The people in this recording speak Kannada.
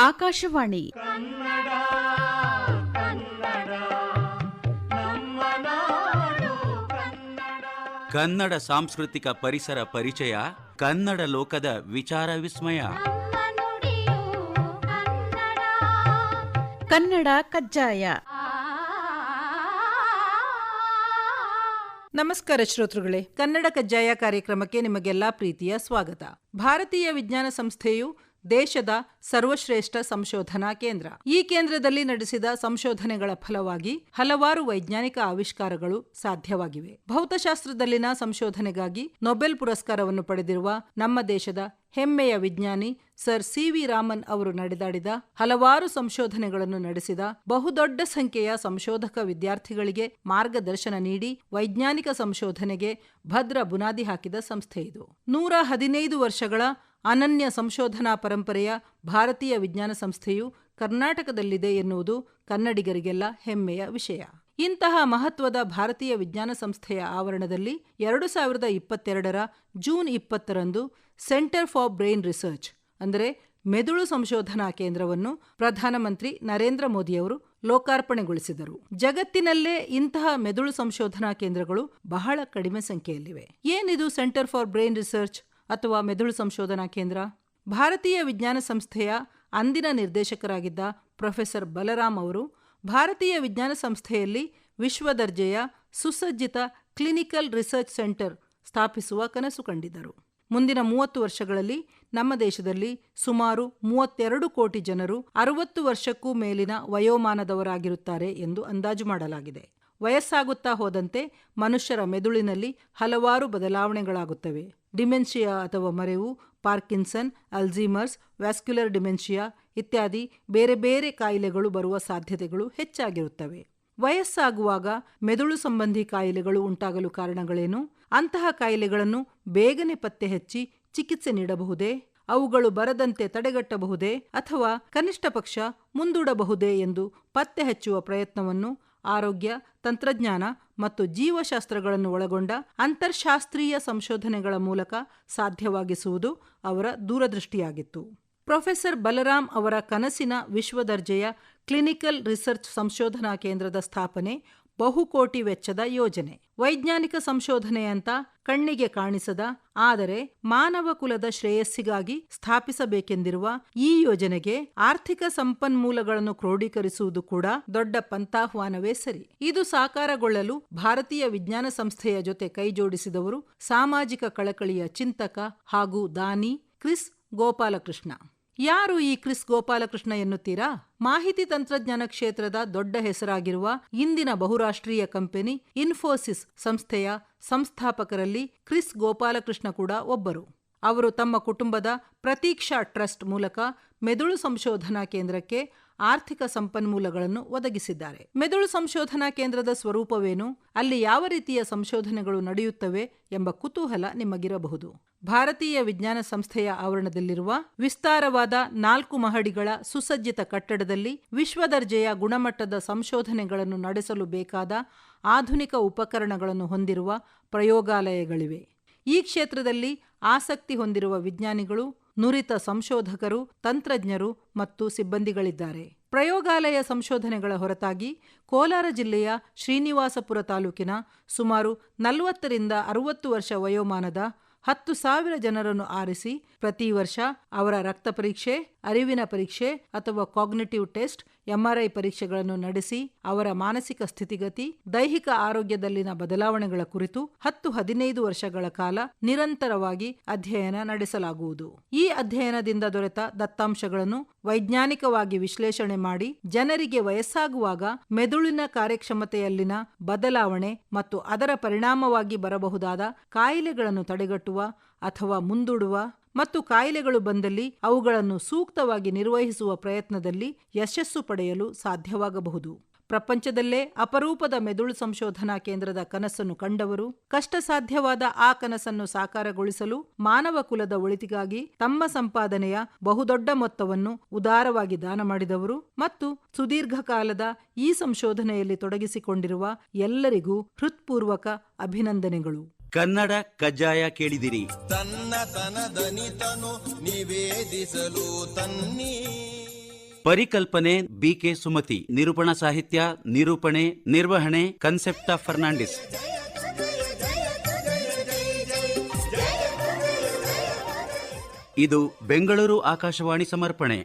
ಆಕಾಶವಾಣಿ. ಕನ್ನಡ ಸಾಂಸ್ಕೃತಿಕ ಪರಿಸರ ಪರಿಚಯ ಕನ್ನಡ ಲೋಕದ ವಿಚಾರ ವಿಸ್ಮಯ. ನಮ್ಮ ನುಡಿಯು ಕನ್ನಡ. ಕನ್ನಡ ಕಜ್ಜಾಯ. ನಮಸ್ಕಾರ ಶ್ರೋತೃಗಳೇ. ಕನ್ನಡ ಕಜ್ಜಾಯ ಕಾರ್ಯಕ್ರಮಕ್ಕೆ ನಿಮಗೆಲ್ಲ ಪ್ರೀತಿಯ ಸ್ವಾಗತ. ಭಾರತೀಯ ವಿಜ್ಞಾನ ಸಂಸ್ಥೆಯು ದೇಶದ ಸರ್ವಶ್ರೇಷ್ಠ ಸಂಶೋಧನಾ ಕೇಂದ್ರ. ಈ ಕೇಂದ್ರದಲ್ಲಿ ನಡೆಸಿದ ಸಂಶೋಧನೆಗಳ ಫಲವಾಗಿ ಹಲವಾರು ವೈಜ್ಞಾನಿಕ ಆವಿಷ್ಕಾರಗಳು ಸಾಧ್ಯವಾಗಿವೆ. ಭೌತಶಾಸ್ತ್ರದಲ್ಲಿನ ಸಂಶೋಧನೆಗಾಗಿ ನೊಬೆಲ್ ಪುರಸ್ಕಾರವನ್ನು ಪಡೆದಿರುವ ನಮ್ಮ ದೇಶದ ಹೆಮ್ಮೆಯ ವಿಜ್ಞಾನಿ ಸರ್ ಸಿ ವಿ ರಾಮನ್ ಅವರು ನಡೆದಾಡಿದ ಹಲವಾರು ಸಂಶೋಧನೆಗಳನ್ನು ನಡೆಸಿದ ಬಹುದೊಡ್ಡ ಸಂಖ್ಯೆಯ ಸಂಶೋಧಕ ವಿದ್ಯಾರ್ಥಿಗಳಿಗೆ ಮಾರ್ಗದರ್ಶನ ನೀಡಿ ವೈಜ್ಞಾನಿಕ ಸಂಶೋಧನೆಗೆ ಭದ್ರ ಬುನಾದಿ ಹಾಕಿದ ಸಂಸ್ಥೆ ಇದು. ನೂರ ಹದಿನೈದು ವರ್ಷಗಳ ಅನನ್ಯ ಸಂಶೋಧನಾ ಪರಂಪರೆಯ ಭಾರತೀಯ ವಿಜ್ಞಾನ ಸಂಸ್ಥೆಯು ಕರ್ನಾಟಕದಲ್ಲಿದೆ ಎನ್ನುವುದು ಕನ್ನಡಿಗರಿಗೆಲ್ಲ ಹೆಮ್ಮೆಯ ವಿಷಯ. ಇಂತಹ ಮಹತ್ವದ ಭಾರತೀಯ ವಿಜ್ಞಾನ ಸಂಸ್ಥೆಯ ಆವರಣದಲ್ಲಿ ಎರಡು ಸಾವಿರದ ಇಪ್ಪತ್ತೆರಡರ ಜೂನ್ ಇಪ್ಪತ್ತರಂದು ಸೆಂಟರ್ ಫಾರ್ ಬ್ರೈನ್ ರಿಸರ್ಚ್, ಅಂದರೆ ಮೆದುಳು ಸಂಶೋಧನಾ ಕೇಂದ್ರವನ್ನು ಪ್ರಧಾನಮಂತ್ರಿ ನರೇಂದ್ರ ಮೋದಿಯವರು ಲೋಕಾರ್ಪಣೆಗೊಳಿಸಿದರು. ಜಗತ್ತಿನಲ್ಲೇ ಇಂತಹ ಮೆದುಳು ಸಂಶೋಧನಾ ಕೇಂದ್ರಗಳು ಬಹಳ ಕಡಿಮೆ ಸಂಖ್ಯೆಯಲ್ಲಿವೆ. ಏನಿದು ಸೆಂಟರ್ ಫಾರ್ ಬ್ರೈನ್ ರಿಸರ್ಚ್? ಅಥವಾ ಮೆದುಳು ಸಂಶೋಧನಾ ಕೇಂದ್ರ, ಭಾರತೀಯ ವಿಜ್ಞಾನ ಸಂಸ್ಥೆಯ ಅಂದಿನ ನಿರ್ದೇಶಕರಾಗಿದ್ದ ಪ್ರೊಫೆಸರ್ ಬಲರಾಮ್ ಅವರು ಭಾರತೀಯ ವಿಜ್ಞಾನ ಸಂಸ್ಥೆಯಲ್ಲಿ ವಿಶ್ವ ದರ್ಜೆಯ ಸುಸಜ್ಜಿತ ಕ್ಲಿನಿಕಲ್ ರಿಸರ್ಚ್ ಸೆಂಟರ್ ಸ್ಥಾಪಿಸುವ ಕನಸು ಕಂಡಿದ್ದರು. ಮುಂದಿನ ಮೂವತ್ತು ವರ್ಷಗಳಲ್ಲಿ ನಮ್ಮ ದೇಶದಲ್ಲಿ ಸುಮಾರು ಮೂವತ್ತೆರಡು ಕೋಟಿ ಜನರು ಅರವತ್ತು ವರ್ಷಕ್ಕೂ ಮೇಲಿನ ವಯೋಮಾನದವರಾಗಿರುತ್ತಾರೆ ಎಂದು ಅಂದಾಜು ಮಾಡಲಾಗಿದೆ. ವಯಸ್ಸಾಗುತ್ತಾ ಹೋದಂತೆ ಮನುಷ್ಯರ ಮೆದುಳಿನಲ್ಲಿ ಹಲವಾರು ಬದಲಾವಣೆಗಳಾಗುತ್ತವೆ. ಡಿಮೆನ್ಷಿಯಾ ಅಥವಾ ಮರೆವು, ಪಾರ್ಕಿನ್ಸನ್ ಅಲ್ಝೀಮರ್ಸ್ ವ್ಯಾಸ್ಕ್ಯುಲರ್ ಡಿಮೆನ್ಷಿಯಾ ಇತ್ಯಾದಿ ಬೇರೆ ಬೇರೆ ಕಾಯಿಲೆಗಳು ಬರುವ ಸಾಧ್ಯತೆಗಳು ಹೆಚ್ಚಾಗಿರುತ್ತವೆ. ವಯಸ್ಸಾಗುವಾಗ ಮೆದುಳು ಸಂಬಂಧಿ ಕಾಯಿಲೆಗಳು ಉಂಟಾಗಲು ಕಾರಣಗಳೇನು? ಅಂತಹ ಕಾಯಿಲೆಗಳನ್ನು ಬೇಗನೆ ಪತ್ತೆ ಹಚ್ಚಿ ಚಿಕಿತ್ಸೆ ನೀಡಬಹುದೇ? ಅವುಗಳು ಬರದಂತೆ ತಡೆಗಟ್ಟಬಹುದೇ ಅಥವಾ ಕನಿಷ್ಠ ಪಕ್ಷ ಮುಂದೂಡಬಹುದೇ ಎಂದು ಪತ್ತೆ ಹಚ್ಚುವ ಪ್ರಯತ್ನವನ್ನು ಆರೋಗ್ಯ, ತಂತ್ರಜ್ಞಾನ ಮತ್ತು ಜೀವಶಾಸ್ತ್ರಗಳನ್ನು ಒಳಗೊಂಡ ಅಂತರ್ಶಾಸ್ತ್ರೀಯ ಸಂಶೋಧನೆಗಳ ಮೂಲಕ ಸಾಧ್ಯವಾಗಿಸುವುದು ಅವರ ದೂರದೃಷ್ಟಿಯಾಗಿತ್ತು. ಪ್ರೊಫೆಸರ್ ಬಲರಾಮ್ ಅವರ ಕನಸಿನ ವಿಶ್ವದರ್ಜೆಯ ಕ್ಲಿನಿಕಲ್ ರಿಸರ್ಚ್ ಸಂಶೋಧನಾ ಕೇಂದ್ರದ ಸ್ಥಾಪನೆ ಬಹುಕೋಟಿ ವೆಚ್ಚದ ಯೋಜನೆ. ವೈಜ್ಞಾನಿಕ ಸಂಶೋಧನೆಯಂತ ಕಣ್ಣಿಗೆ ಕಾಣಿಸದ, ಆದರೆ ಮಾನವ ಕುಲದ ಶ್ರೇಯಸ್ಸಿಗಾಗಿ ಸ್ಥಾಪಿಸಬೇಕೆಂದಿರುವ ಈ ಯೋಜನೆಗೆ ಆರ್ಥಿಕ ಸಂಪನ್ಮೂಲಗಳನ್ನು ಕ್ರೋಢೀಕರಿಸುವುದು ಕೂಡ ದೊಡ್ಡ ಪಂಥಾಹ್ವಾನವೇ ಸರಿ. ಇದು ಸಾಕಾರಗೊಳ್ಳಲು ಭಾರತೀಯ ವಿಜ್ಞಾನ ಸಂಸ್ಥೆಯ ಜೊತೆ ಕೈಜೋಡಿಸಿದವರು ಸಾಮಾಜಿಕ ಕಳಕಳಿಯ ಚಿಂತಕ ಹಾಗೂ ದಾನಿ ಕ್ರಿಸ್ ಗೋಪಾಲಕೃಷ್ಣ. ಯಾರು ಈ ಕ್ರಿಸ್ ಗೋಪಾಲಕೃಷ್ಣ ಎನ್ನುತ್ತೀರಾ? ಮಾಹಿತಿ ತಂತ್ರಜ್ಞಾನ ಕ್ಷೇತ್ರದ ದೊಡ್ಡ ಹೆಸರಾಗಿರುವ ಇಂದಿನ ಬಹುರಾಷ್ಟ್ರೀಯ ಕಂಪನಿ ಇನ್ಫೋಸಿಸ್ ಸಂಸ್ಥೆಯ ಸಂಸ್ಥಾಪಕರಲ್ಲಿ ಕ್ರಿಸ್ ಗೋಪಾಲಕೃಷ್ಣ ಕೂಡ ಒಬ್ಬರು. ಅವರು ತಮ್ಮ ಕುಟುಂಬದ ಪ್ರತೀಕ್ಷಾ ಟ್ರಸ್ಟ್ ಮೂಲಕ ಮೆದುಳು ಸಂಶೋಧನಾ ಕೇಂದ್ರಕ್ಕೆ ಆರ್ಥಿಕ ಸಂಪನ್ಮೂಲಗಳನ್ನು ಒದಗಿಸಿದ್ದಾರೆ. ಮೆದುಳು ಸಂಶೋಧನಾ ಕೇಂದ್ರದ ಸ್ವರೂಪವೇನು? ಅಲ್ಲಿ ಯಾವ ರೀತಿಯ ಸಂಶೋಧನೆಗಳು ನಡೆಯುತ್ತವೆ ಎಂಬ ಕುತೂಹಲ ನಿಮಗಿರಬಹುದು. ಭಾರತೀಯ ವಿಜ್ಞಾನ ಸಂಸ್ಥೆಯ ಆವರಣದಲ್ಲಿರುವ ವಿಸ್ತಾರವಾದ ನಾಲ್ಕು ಮಹಡಿಗಳ ಸುಸಜ್ಜಿತ ಕಟ್ಟಡದಲ್ಲಿ ವಿಶ್ವದರ್ಜೆಯ ಗುಣಮಟ್ಟದ ಸಂಶೋಧನೆಗಳನ್ನು ನಡೆಸಲು ಬೇಕಾದ ಆಧುನಿಕ ಉಪಕರಣಗಳನ್ನು ಹೊಂದಿರುವ ಪ್ರಯೋಗಾಲಯಗಳಿವೆ. ಈ ಕ್ಷೇತ್ರದಲ್ಲಿ ಆಸಕ್ತಿ ಹೊಂದಿರುವ ವಿಜ್ಞಾನಿಗಳು ನುರಿತ ಸಂಶೋಧಕರು, ತಂತ್ರಜ್ಞರು ಮತ್ತು ಸಿಬ್ಬಂದಿಗಳಿದ್ದಾರೆ. ಪ್ರಯೋಗಾಲಯ ಸಂಶೋಧನೆಗಳ ಹೊರತಾಗಿ ಕೋಲಾರ ಜಿಲ್ಲೆಯ ಶ್ರೀನಿವಾಸಪುರ ತಾಲೂಕಿನ ಸುಮಾರು ನಲವತ್ತರಿಂದ ಅರುವತ್ತು ವರ್ಷ ವಯೋಮಾನದ ಹತ್ತು ಸಾವಿರ ಜನರನ್ನು ಆರಿಸಿ ಪ್ರತಿ ವರ್ಷ ಅವರ ರಕ್ತ ಪರೀಕ್ಷೆ, ಅರಿವಿನ ಪರೀಕ್ಷೆ ಅಥವಾ ಕಾಗ್ನಿಟಿವ್ ಟೆಸ್ಟ್ ಎಂಆರ್ಐ ಪರೀಕ್ಷೆಗಳನ್ನು ನಡೆಸಿ ಅವರ ಮಾನಸಿಕ ಸ್ಥಿತಿಗತಿ, ದೈಹಿಕ ಆರೋಗ್ಯದಲ್ಲಿನ ಬದಲಾವಣೆಗಳ ಕುರಿತು ಹತ್ತು ಹದಿನೈದು ವರ್ಷಗಳ ಕಾಲ ನಿರಂತರವಾಗಿ ಅಧ್ಯಯನ ನಡೆಸಲಾಗುವುದು. ಈ ಅಧ್ಯಯನದಿಂದ ದೊರೆತ ದತ್ತಾಂಶಗಳನ್ನು ವೈಜ್ಞಾನಿಕವಾಗಿ ವಿಶ್ಲೇಷಣೆ ಮಾಡಿ ಜನರಿಗೆ ವಯಸ್ಸಾಗುವಾಗ ಮೆದುಳಿನ ಕಾರ್ಯಕ್ಷಮತೆಯಲ್ಲಿನ ಬದಲಾವಣೆ ಮತ್ತು ಅದರ ಪರಿಣಾಮವಾಗಿ ಬರಬಹುದಾದ ಕಾಯಿಲೆಗಳನ್ನು ತಡೆಗಟ್ಟುವ ಅಥವಾ ಮುಂದೂಡುವ ಮತ್ತು ಕಾಯಿಲೆಗಳು ಬಂದಲ್ಲಿ ಅವುಗಳನ್ನು ಸೂಕ್ತವಾಗಿ ನಿರ್ವಹಿಸುವ ಪ್ರಯತ್ನದಲ್ಲಿ ಯಶಸ್ಸು ಪಡೆಯಲು ಸಾಧ್ಯವಾಗಬಹುದು. ಪ್ರಪಂಚದಲ್ಲೇ ಅಪರೂಪದ ಮೆದುಳು ಸಂಶೋಧನಾ ಕೇಂದ್ರದ ಕನಸನ್ನು ಕಂಡವರು, ಕಷ್ಟಸಾಧ್ಯವಾದ ಆ ಕನಸನ್ನು ಸಾಕಾರಗೊಳಿಸಲು ಮಾನವ ಕುಲದ ಒಳಿತಿಗಾಗಿ ತಮ್ಮ ಸಂಪಾದನೆಯ ಬಹುದೊಡ್ಡ ಮೊತ್ತವನ್ನು ಉದಾರವಾಗಿ ದಾನ ಮಾಡಿದವರು ಮತ್ತು ಸುದೀರ್ಘ ಕಾಲದ ಈ ಸಂಶೋಧನೆಯಲ್ಲಿ ತೊಡಗಿಸಿಕೊಂಡಿರುವ ಎಲ್ಲರಿಗೂ ಹೃತ್ಪೂರ್ವಕ ಅಭಿನಂದನೆಗಳು. ಕನ್ನಡ ಕಜ್ಜಾಯ ಕೇಳಿದಿರಿ. ತನ್ನ ತನದನಿತನು ನಿವೇದಿಸಲು ತನ್ನಿ. ಪರಿಕಲ್ಪನೆ ಬಿಕೆ ಸುಮತಿ ನಿರೂಪಣಾ ಸಾಹಿತ್ಯ ನಿರೂಪಣೆ ನಿರ್ವಹಣೆ ಕನ್ಸೆಪ್ಟ ಫರ್ನಾಂಡಿಸ್ ಇದು ಬೆಂಗಳೂರು ಆಕಾಶವಾಣಿ ಸಮರ್ಪಣೆ.